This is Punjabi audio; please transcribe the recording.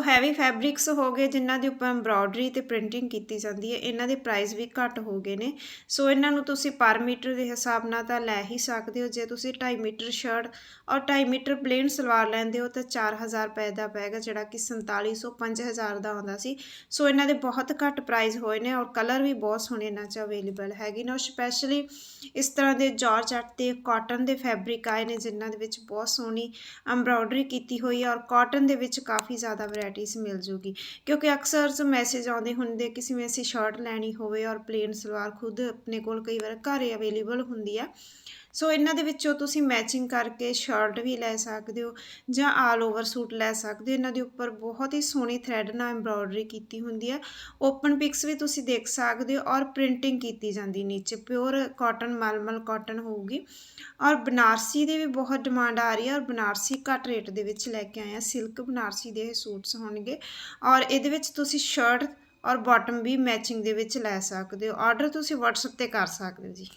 ਸੋ ਹੈਵੀ ਫੈਬਰਿਕਸ ਹੋ ਗਏ, ਜਿਨ੍ਹਾਂ ਦੇ ਉੱਪਰ ਐਮਬ੍ਰੋਇਡਰੀ ਤੇ ਪ੍ਰਿੰਟਿੰਗ ਕੀਤੀ ਜਾਂਦੀ ਹੈ, ਇਹਨਾਂ ਦੇ ਪ੍ਰਾਈਸ ਵੀ ਘੱਟ ਹੋ ਗਏ ਨੇ। ਸੋ ਇਹਨਾਂ ਨੂੰ ਤੁਸੀਂ ਪਰ ਮੀਟਰ ਦੇ ਹਿਸਾਬ ਨਾਲ ਤਾਂ ਲੈ ਹੀ ਸਕਦੇ ਹੋ, ਜੇ ਤੁਸੀਂ 2.5 ਮੀਟਰ ਸ਼ਰਟ ਔਰ 2.5 ਮੀਟਰ ਪਲੇਨ ਸਲਵਾਰ ਲੈਂਦੇ ਹੋ ਤਾਂ 4000 ਰੁਪਏ ਦਾ ਪਏਗਾ ਜਿਹੜਾ ਕਿ 4700 5000 ਦਾ ਆਉਂਦਾ ਸੀ। ਸੋ ਇਹਨਾਂ ਦੇ ਬਹੁਤ ਘੱਟ ਪ੍ਰਾਈਸ ਹੋਏ ਨੇ ਔਰ ਕਲਰ ਵੀ ਬਹੁਤ ਸੋਹਣੇ ਇਹਨਾਂ 'ਚ ਅਵੇਲੇਬਲ ਹੈਗੇ ਨੇ ਔਰ ਸਪੈਸ਼ਲੀ ਇਸ ਤਰ੍ਹਾਂ ਦੇ ਜਾਰਜਟ ਤੇ ਕਾਟਨ ਦੇ ਫੈਬਰਿਕ ਆਏ ਨੇ, ਜਿਨ੍ਹਾਂ ਦੇ ਵਿੱਚ ਬਹੁਤ ਸੋਹਣੀ ਐਮਬ੍ਰੋਇਡਰੀ ਕੀਤੀ ਹੋਈ ਹੈ ਔਰ ਕਾਟਨ ਦੇ ਵਿੱਚ ਕਾਫੀ ਜ਼ਿਆਦਾ ਵੈਰਾਈਟੀਜ਼ ਮਿਲ ਜੂਗੀ। ਕਿਉਂਕਿ ਅਕਸਰ ਜੋ ਮੈਸੇਜ ਆਉਂਦੇ ਹੁੰਦੇ ਕਿਸੇ ਵੀ ਅਸੀਂ ਸ਼ਰਟ ਲੈਣੀ ਹੋਵੇ ਔਰ ਪਲੇਨ ਸਲਵਾਰ ਖੁਦ ਆਪਣੇ ਕੋਲ ਕਈ ਵਾਰ ਘਰੇ ਅਵੇਲੇਬਲ ਹੁੰਦੀ ਆ। ਸੋ ਇਹਨਾਂ ਦੇ ਵਿੱਚੋਂ ਤੁਸੀਂ ਮੈਚਿੰਗ ਕਰਕੇ ਸ਼ਰਟ ਵੀ ਲੈ ਸਕਦੇ ਹੋ ਜਾਂ ਆਲ ਓਵਰ ਸੂਟ ਲੈ ਸਕਦੇ ਹੋ। ਇਹਨਾਂ ਦੇ ਉੱਪਰ ਬਹੁਤ ਹੀ ਸੋਹਣੀ ਥ੍ਰੈਡ ਨਾਲ ਐਮਬ੍ਰੋਇਡਰੀ ਕੀਤੀ ਹੁੰਦੀ ਹੈ ਓਪਨ ਪਿਕਸ ਵੀ ਤੁਸੀਂ ਦੇਖ ਸਕਦੇ ਹੋ ਔਰ ਪ੍ਰਿੰਟਿੰਗ ਕੀਤੀ ਜਾਂਦੀ ਨੀਚੇ। ਪਿਓਰ ਕਾਟਨ ਮਲਮਲ ਕਾਟਨ ਹੋਊਗੀ। ਔਰ ਬਨਾਰਸੀ ਦੀ ਵੀ ਬਹੁਤ ਡਿਮਾਂਡ ਆ ਰਹੀ ਹੈ ਔਰ ਬਨਾਰਸੀ ਘੱਟ ਰੇਟ ਦੇ ਵਿੱਚ ਲੈ ਕੇ ਆਏ ਆ। ਸਿਲਕ ਬਨਾਰਸੀ ਦੇ ਸੂਟਸ ਹੋਣਗੇ। ਔਰ ਇਹਦੇ ਵਿੱਚ ਤੁਸੀਂ ਸ਼ਰਟ ਔਰ ਬਾਟਮ ਵੀ ਮੈਚਿੰਗ ਦੇ ਵਿੱਚ ਲੈ ਸਕਦੇ ਹੋ। ਆਰਡਰ ਤੁਸੀਂ WhatsApp ਤੇ ਕਰ ਸਕਦੇ ਹੋ ਜੀ।